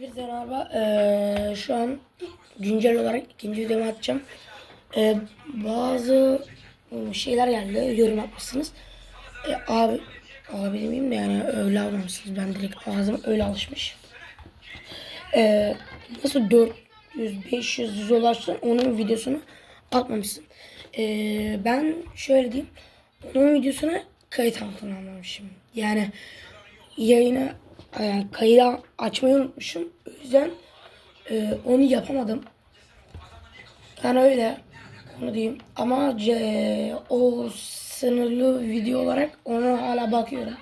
Hepinize merhaba. Ee, şu an güncel olarak ikinci videomu atacağım. Ee, bazı ıı, şeyler geldi. Yorum yapmışsınız. Ee, abi, abi demeyeyim de yani öyle almamışsınız. Ben direkt ağzım öyle alışmış. Ee, nasıl 400, 500, 100 ulaştın onun videosunu atmamışsın. Ee, ben şöyle diyeyim. Onun videosunu kayıt altına almamışım. Yani yayını e, kaydı açmayı unutmuşum. O yüzden e, onu yapamadım. Yani öyle. Onu diyeyim. Ama ce- o sınırlı video olarak ona hala bakıyorum.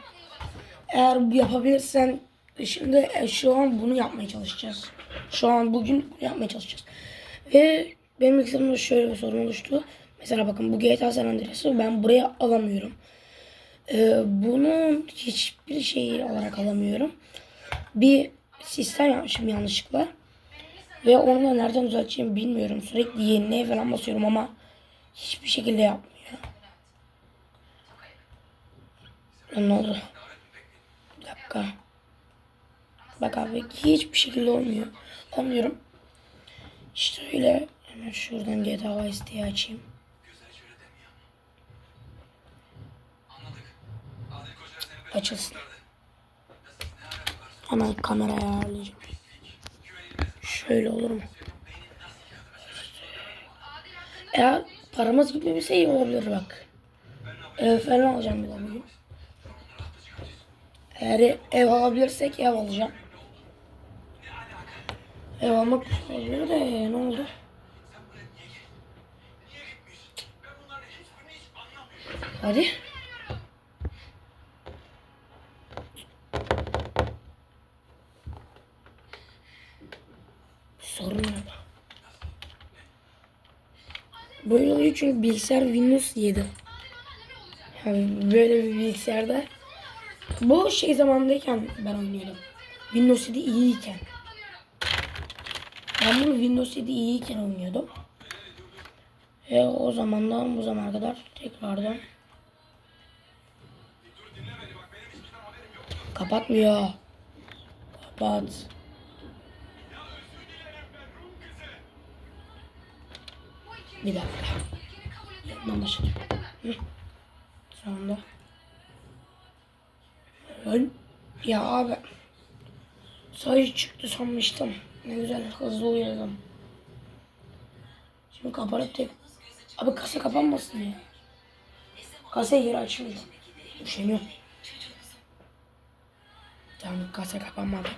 Eğer yapabilirsen şimdi e, şu an bunu yapmaya çalışacağız. Şu an bugün yapmaya çalışacağız. Ve benim bilgisayarımda şöyle bir sorun oluştu. Mesela bakın bu GTA San Andreas'ı ben buraya alamıyorum. Ee, bunun hiçbir şey olarak alamıyorum. Bir sistem yapmışım yanlışlıkla. Ve onu da nereden düzelteceğimi bilmiyorum. Sürekli yenileye falan basıyorum ama hiçbir şekilde yapmıyor. Ne oldu? Bir dakika. Bak abi hiçbir şekilde olmuyor. Olmuyorum. İşte öyle. Hemen şuradan GTA Vice diye açayım. Açılsın. Hemen kameraya ayarlayacağım. Şöyle olur mu? Eğer paramız gitmemişse iyi olabilir bak. Ev falan alacağım bir de bugün. Eğer ev alabilirsek ev alacağım. Ev almak olabilir de ne oldu? Hadi. Sorun yok. Böyle oluyor çünkü bilgisayar Windows 7. Yani böyle bir bilgisayarda bu şey zamandayken ben oynuyordum. Windows 7 iyiyken. Ben bunu Windows 7 iyiyken oynuyordum. Ve o zamandan bu zamana kadar tekrardan kapatmıyor. Kapat. Bir dakika. Hı. Sonunda. Ön. Ya abi. Sayı çıktı sanmıştım. Ne güzel hızlı uyardım. Şimdi kapanıp tek... Abi kasa kapanmasın ya. Kasayı geri açmıyor. Üşeniyorum. Tamam kasa kapanmadı.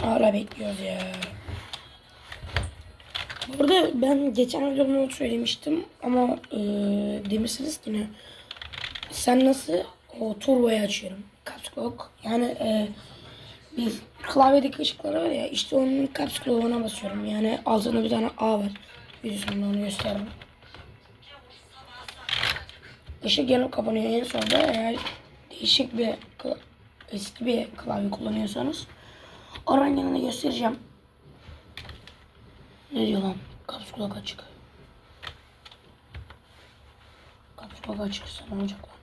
Hala bekliyoruz ya. Burada ben geçen videomda söylemiştim ama e, demişsiniz ki ne? Sen nasıl o turboyu açıyorum. Caps. Yani e, bir klavyedeki ışıkları var ya işte onun caps basıyorum. Yani altında bir tane A var. Videosunda onu gösterdim. Işık yanıp kapanıyor en sonunda eğer değişik bir eski bir klavye kullanıyorsanız oranın yanında göstereceğim. Ne diyor lan? Caps Lock açık. Caps Lock açıksa ne olacak lan?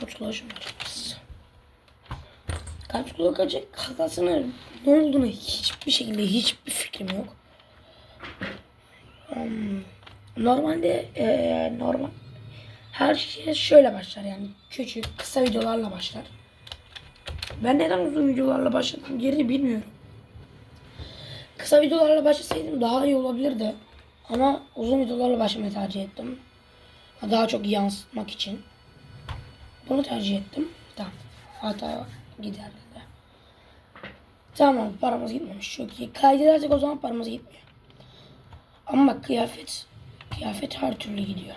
Caps Lock açmıyoruz. Lock açık hatasını ne olduğunu hiçbir şekilde hiçbir fikrim yok. Hmm, normalde eee, normal her şey şöyle başlar yani küçük kısa videolarla başlar. Ben neden uzun videolarla başladım geri bilmiyorum. Kısa videolarla başlasaydım daha iyi olabilirdi. Ama uzun videolarla başlamayı tercih ettim. Daha çok yansıtmak için. Bunu tercih ettim. Tamam. Hata giderdi. Tamam paramız gitmemiş. Çok iyi. Kaydedersek o zaman paramız gitmiyor. Ama bak kıyafet. Kıyafet her türlü gidiyor.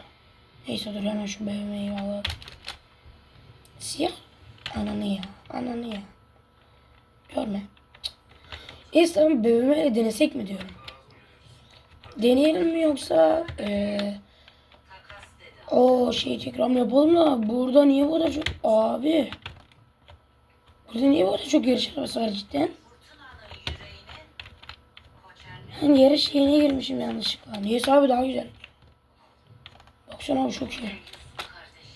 Neyse dur hemen şu BMW'yi alalım. Siyah. Ananı ya. Ananı ya. Görme. BMW ile denesek mi diyorum. Deneyelim mi yoksa eee o şey tekrar yapalım da burada niye bu kadar çok abi burada niye bu kadar çok yarış arabası var cidden? Ben yarış şeyine girmişim yanlışlıkla. Neyse abi daha güzel. Baksana abi çok iyi.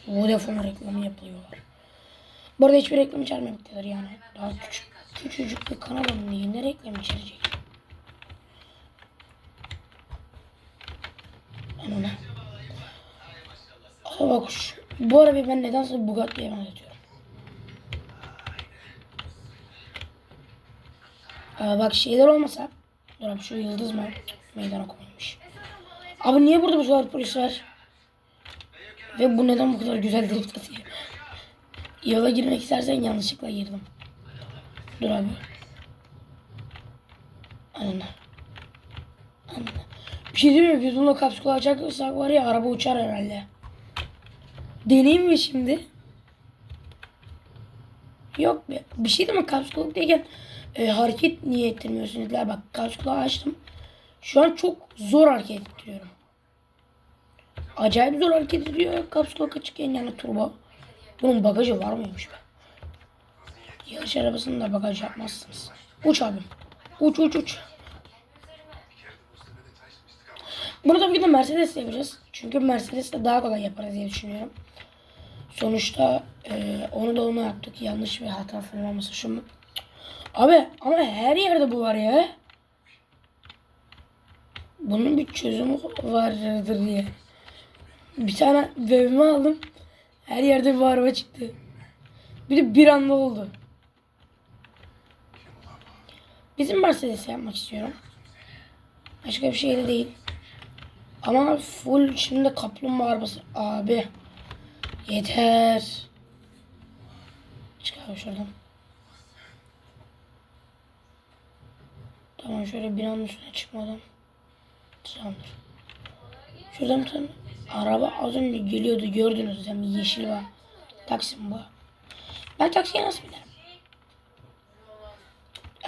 Vodafone reklamı yapıyorlar. Bu arada hiçbir reklam içermemektedir yani. Daha küçük, küçücük bir kanalım diye ne reklam içerecek? Anına. Aa bak şu, bu arabayı ben nedense Bugatti'ye benzetiyorum. Aa, bak şeyler olmasa Dur abi şu yıldız mı? Meydan okumaymış. Abi niye burada bu kadar polis var? Ve bu neden bu kadar güzel drift atıyor? Yola girmek istersen yanlışlıkla girdim. Dur abi. Anne. Anne. Bir şey diyeyim mi? Biz bununla kapsül açarsak var ya araba uçar herhalde. Deneyim mi şimdi? Yok be. Bir şey değil mi? Kapsül deyken e, hareket niye ettirmiyorsun dediler. Bak kapsülü açtım. Şu an çok zor hareket ettiriyorum. Acayip zor hareket ediyor. Kapsül açıkken yani turbo. Bunun bagajı var mıymış be? Yarış arabasında bagaj yapmazsınız. Uç abim. Uç uç uç. Tabii ki de Mercedes yapacağız. Çünkü Mercedes'le daha kolay yaparız diye düşünüyorum. Sonuçta e, onu da onu yaptık. Yanlış bir hata falan olmasa şu mu? Abi ama her yerde bu var ya. Bunun bir çözümü vardır diye. Bir tane dövme aldım. Her yerde bir araba çıktı. Bir de bir anda oldu. Bizim Mercedes yapmak istiyorum. Başka bir şey de değil. Ama full şimdi kaplumbağa arabası. Abi. Yeter. Çık abi şuradan. Tamam şöyle binanın üstüne çıkmadan. Tamamdır. Şuradan tane araba az önce geliyordu gördünüz. Yani yeşil var. Taksim bu. Ben taksiye nasıl binerim?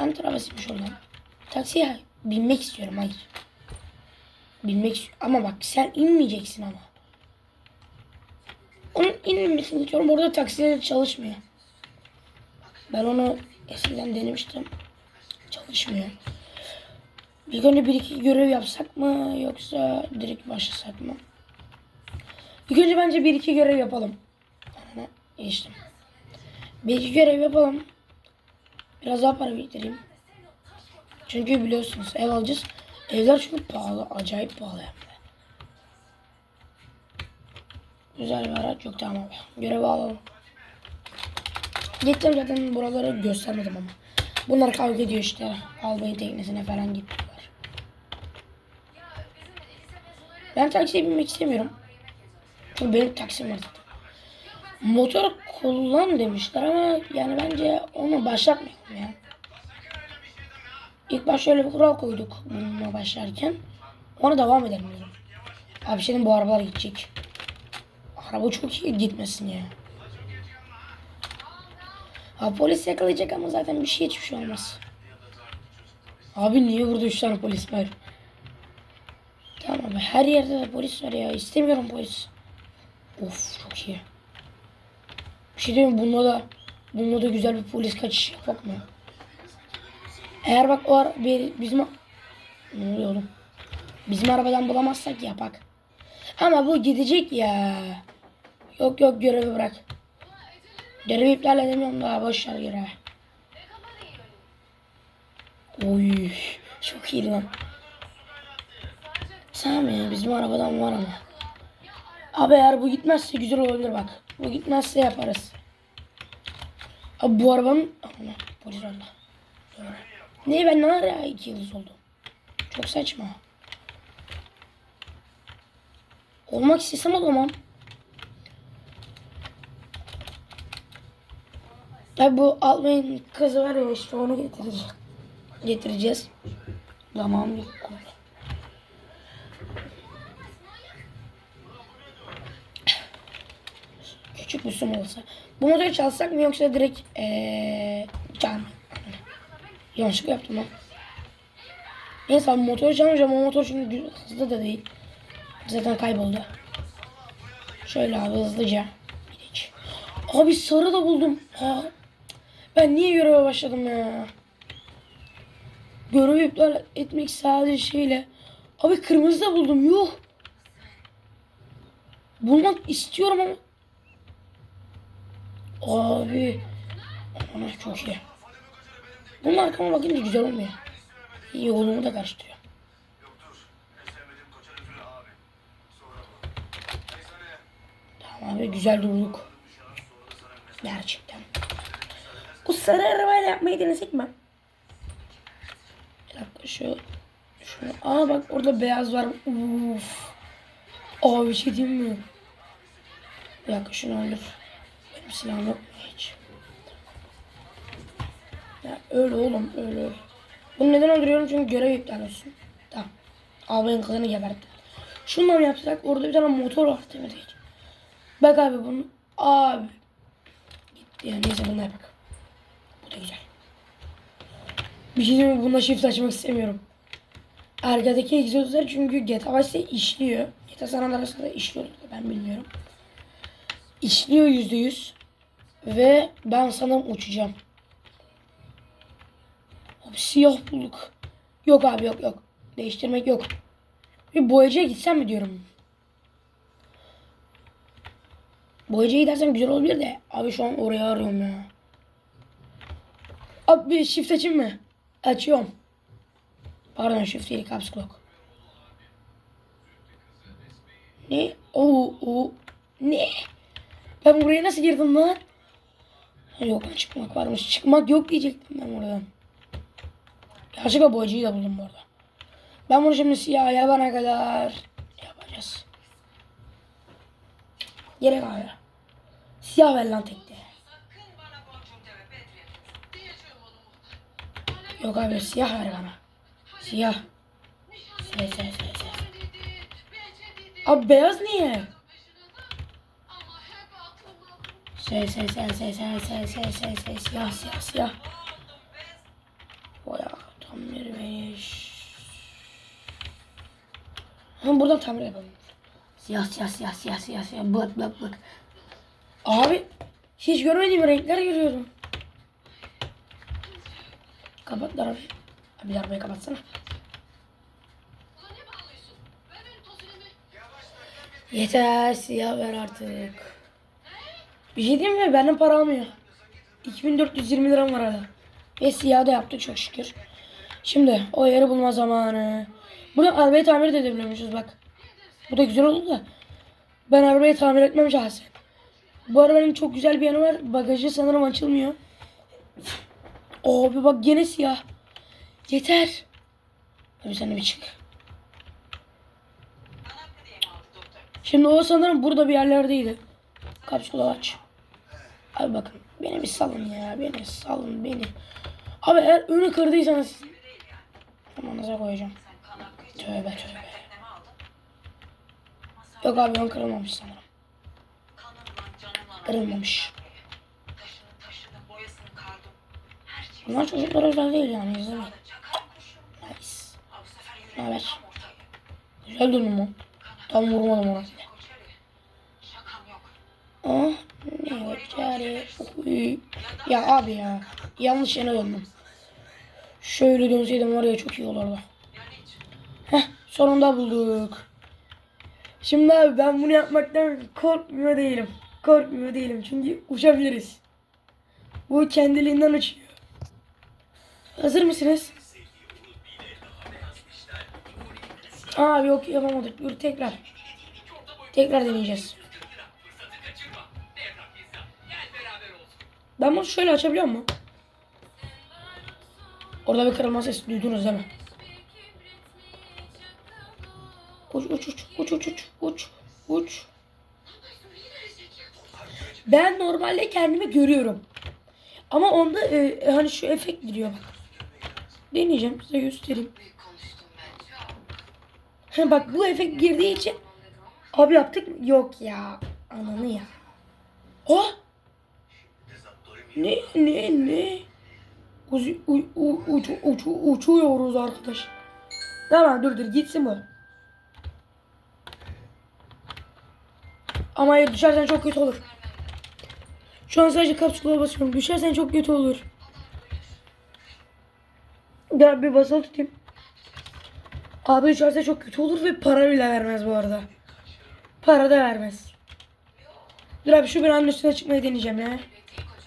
Enter arabasıymış oradan. Taksiye binmek istiyorum hayır. Binmek istiyorum. Ama bak sen inmeyeceksin ama. Onun inmemesini istiyorum. Orada taksiye çalışmıyor. Ben onu eskiden denemiştim. Çalışmıyor. İlk önce bir iki görev yapsak mı yoksa direkt başlasak mı? İlk önce bence bir iki görev yapalım. Geçtim. Bir iki görev yapalım. Biraz daha para biriktireyim. Çünkü biliyorsunuz ev alacağız. Evler çünkü pahalı. Acayip pahalı hem de. Güzel bir araç yok tamam. Görevi alalım. Gittim zaten buraları göstermedim ama. Bunlar kavga ediyor işte. Albayın teknesine falan gittiler. Ben taksiye binmek istemiyorum. Çünkü benim taksim var zaten. Motor kullan demişler ama yani bence onu başlatmayalım ya. İlk baş şöyle bir kural koyduk bununla başlarken. Ona devam edelim dedim. Abi senin bu arabalar gidecek. Araba çok iyi gitmesin ya. Ha polis yakalayacak ama zaten bir şey hiçbir şey olmaz. Abi niye burada üç tane polis var? Tamam her yerde de polis var ya. İstemiyorum polis. Of çok iyi. Bir şey diyeyim? Bununla da, bununla da güzel bir polis kaçışı yapak mı? Eğer bak o bir, bizim... Ne oluyor oğlum? Bizim arabadan bulamazsak yapak. Ama bu gidecek ya. Yok yok görevi bırak. Görevi iptal edemiyorum daha boş ver. Oy çok iyi lan. Ya bizim arabadan var ama. Abi eğer bu gitmezse güzel olabilir bak. Bu gitmezse yaparız. Abi bu arabanın... Polis. Doğru. Ne ben ne ara iki yıldız oldum. Çok saçma. Olmak istesem olamam. Tabi bu Almay'ın kızı var ya işte onu getireceğiz. Getireceğiz. Tamam bir sum olsa. Bu motoru çalsak mı yoksa direkt ee, can Yanlışlıkla yaptım lan. Neyse abi motoru çalmayacağım. O motor çünkü hızlı da değil. Zaten kayboldu. Şöyle abi hızlıca. Gidelim. Abi sarı da buldum. Ha. Ben niye göreve başladım ya? Görevi iptal etmek sadece şeyle. Abi kırmızı da buldum. Yuh. Bulmak istiyorum ama. Abi. Ana çok iyi. Bunun arkama bakınca güzel olmuyor. İyi yolumu da karıştırıyor. Tamam abi güzel durduk. Gerçekten. Bu sarı arabayla yapmayı denesek mi? Bir dakika şu. Şunu. Aa bak orada beyaz var. Uf. Aa bir şey diyeyim mi? Bir dakika şunu öldür. Benim silahım yok mu hiç? Ya öyle oğlum öyle öyle. Bunu neden öldürüyorum? Çünkü görev iptal olsun. Tamam. Albayın kızını gebertti. Şundan yapsak? Orada bir tane motor var demedik. Bak abi bunu. Abi. Gitti ya neyse bunu yapak. Bu da güzel. Bir şey diyeyim? Bunda shift açmak istemiyorum. Arkadaki egzozlar çünkü GTA Vice'de işliyor. GTA San Andreas'ta da işliyor. Ben bilmiyorum. İşliyor yüzde yüz. Ve ben sanırım uçacağım. Abi siyah bulduk. Yok abi yok yok. Değiştirmek yok. Bir boyacıya gitsem mi diyorum. Boyacıya gidersem güzel olabilir de. Abi şu an oraya arıyorum ya. Abi bir shift açayım mı? Açıyorum. Pardon shift değil caps lock. Ne? Oo, oo. Ne? Ben buraya nasıl girdim lan? Yok çıkmak varmış. Çıkmak yok diyecektim ben oradan. Gerçekten boyacıyı da buldum bu arada. Ben bunu şimdi siyah yapana kadar yapacağız. Gerek abi. Siyah ver lan tekte. Yok abi siyah ver bana. Siyah siyah siyah siyah. Abi beyaz niye? Şey şey şey şey şey şey şey şey şey siyah siyah siyah. Boya tamir beş. Ha buradan tamir yapalım. Siyah siyah siyah siyah siyah siyah bık bık bık. Abi hiç görmediğim renkler görüyorum. Kapat da arabayı. Abi arabayı kapatsana. Yeter siyah ver artık. Bir şey diyeyim mi? Benim para almıyor. 2420 liram var hala. Ve siyah da yaptık çok şükür. Şimdi o yeri bulma zamanı. Bunu arabayı tamir de edebiliyormuşuz bak. Bu da güzel oldu da. Ben arabayı tamir etmem şahsen. Bu arabanın çok güzel bir yanı var. Bagajı sanırım açılmıyor. Abi bak gene siyah. Yeter. Abi sen de bir çık. Şimdi o sanırım burada bir yerlerdeydi. Kapsulu aç. Abi bakın beni bir salın ya. Beni salın beni. Abi eğer önü kırdıysanız amanıza koyacağım. Tövbe tövbe. Yok abi ön kırılmamış sanırım. Kırılmamış. Bunlar çocuklar özel değil yani izlemeyin. Nice. Ne haber? Güzel dönüm o. Tam vurmadım ona. Ah Ya abi ya. Yanlış yere döndüm. Şöyle dönseydim var ya çok iyi olurdu. Heh sonunda bulduk. Şimdi abi ben bunu yapmaktan korkmuyor değilim. Korkmuyor değilim çünkü uçabiliriz. Bu kendiliğinden uçuyor. Hazır mısınız? Abi yok yapamadık. Dur tekrar. Tekrar deneyeceğiz. Ben bunu şöyle açabiliyor muyum? Orada bir kırılma sesi duydunuz değil mi? Uç uç uç uç uç uç uç uç. Ben normalde kendimi görüyorum. Ama onda e, hani şu efekt giriyor bak. Deneyeceğim size göstereyim. Ha bak bu efekt girdiği için abi yaptık mı? Yok ya. Ananı ya. Oh! Ne ne ne? Uç, uç, uç, uç, uçuyoruz arkadaş. Tamam dur dur gitsin bu. Ama hayır düşersen çok kötü olur. Şu an sadece kapsula basıyorum. Düşersen çok kötü olur. Gel bir basılı tutayım. Abi düşerse çok kötü olur ve para bile vermez bu arada. Para da vermez. Dur abi şu binanın üstüne çıkmayı deneyeceğim ya.